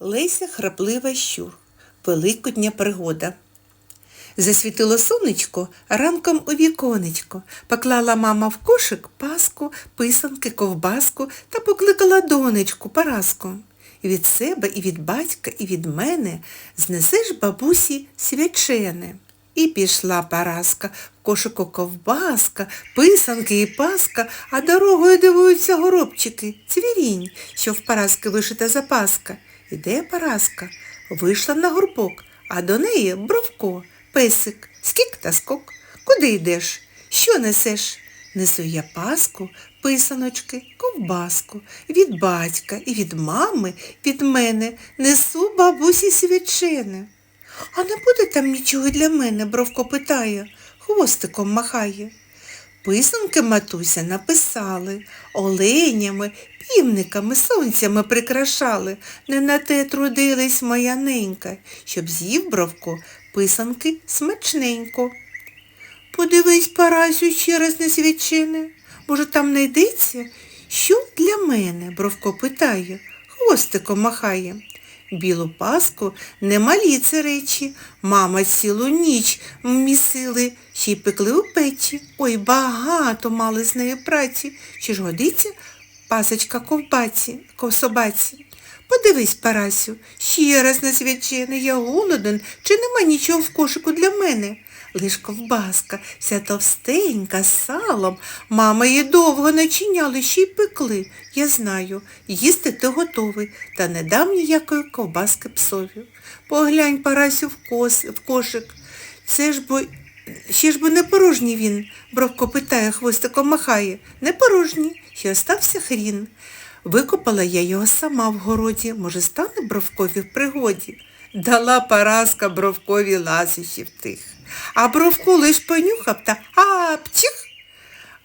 Леся храплива щур. Великодня пригода. Засвітило сонечко ранком у віконечко, поклала мама в кошик паску, писанки, ковбаску та покликала донечку Параску. Від себе, і від батька, і від мене знесеш бабусі свячене. І пішла Параска, в кошику ковбаска, писанки і паска, а дорогою дивуються горобчики, цвірінь, що в Параски вишита запаска. Іде Параска, вийшла на горбок, а до неї бровко, песик, скік та скок. Куди йдеш? Що несеш? Несу я паску, писаночки, ковбаску. Від батька і від мами, від мене несу бабусі свячене. А не буде там нічого для мене, бровко питає, хвостиком махає. Писанки матуся написали, оленями, півниками, сонцями прикрашали. Не на те трудились моя ненька, щоб з'їв бровко писанки смачненько. Подивись, Парасю, ще раз на свічини. Може, там знайдеться? Що для мене? Бровко питає, хвостиком махає. Білу паску немалі це речі. Мама цілу ніч місили, ще й пекли у печі. Ой, багато мали з нею праці. Чи ж годиться пасочка ковбаці, ковсобаці? Подивись, Парасю, ще раз на свячене, я голоден, чи нема нічого в кошику для мене? Лиш ковбаска, вся товстенька, з салом. Мама її довго начиняли, ще й пекли. Я знаю, їсти ти готовий, та не дам ніякої ковбаски псові. Поглянь, Парасю, в, кос, в кошик. Це ж бо... Ще ж бо не порожній він, бровко питає, хвостиком махає. Не порожній, ще остався хрін. Викопала я його сама в городі, може, стане бровкові в пригоді. Дала Параска бровкові ласощів тих. А бровку лиш понюхав та апчих.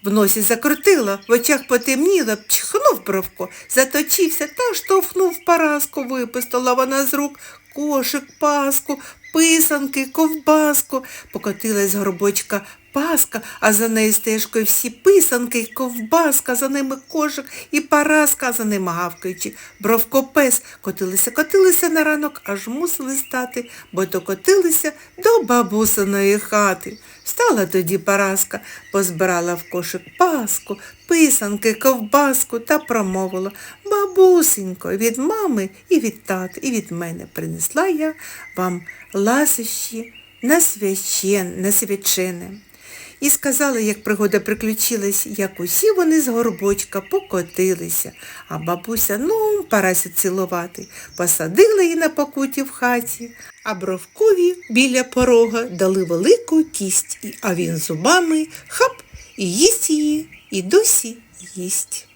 В носі закрутило, в очах потемніло, пчихнув бровко, заточився та штовхнув Параску, випустила вона з рук кошик, паску, писанки, ковбаску. Покотилась горбочка паска, а за нею стежкою всі писанки, ковбаска, за ними кошик і параска, за ними гавкаючи. Бровко пес котилися, котилися на ранок, аж мусили стати, бо докотилися до бабусиної хати. Встала тоді Параска, позбирала в кошик паску, писанки, ковбаску та промовила Бабусенько, від мами і від тата, і від мене принесла я вам ласощі на свячене. І сказала, як пригода приключилась, як усі вони з горбочка покотилися, а бабуся, ну, парася цілувати, посадила її на покуті в хаті, а бровкові біля порога дали велику кість, а він зубами хап і їсть її, і досі їсть.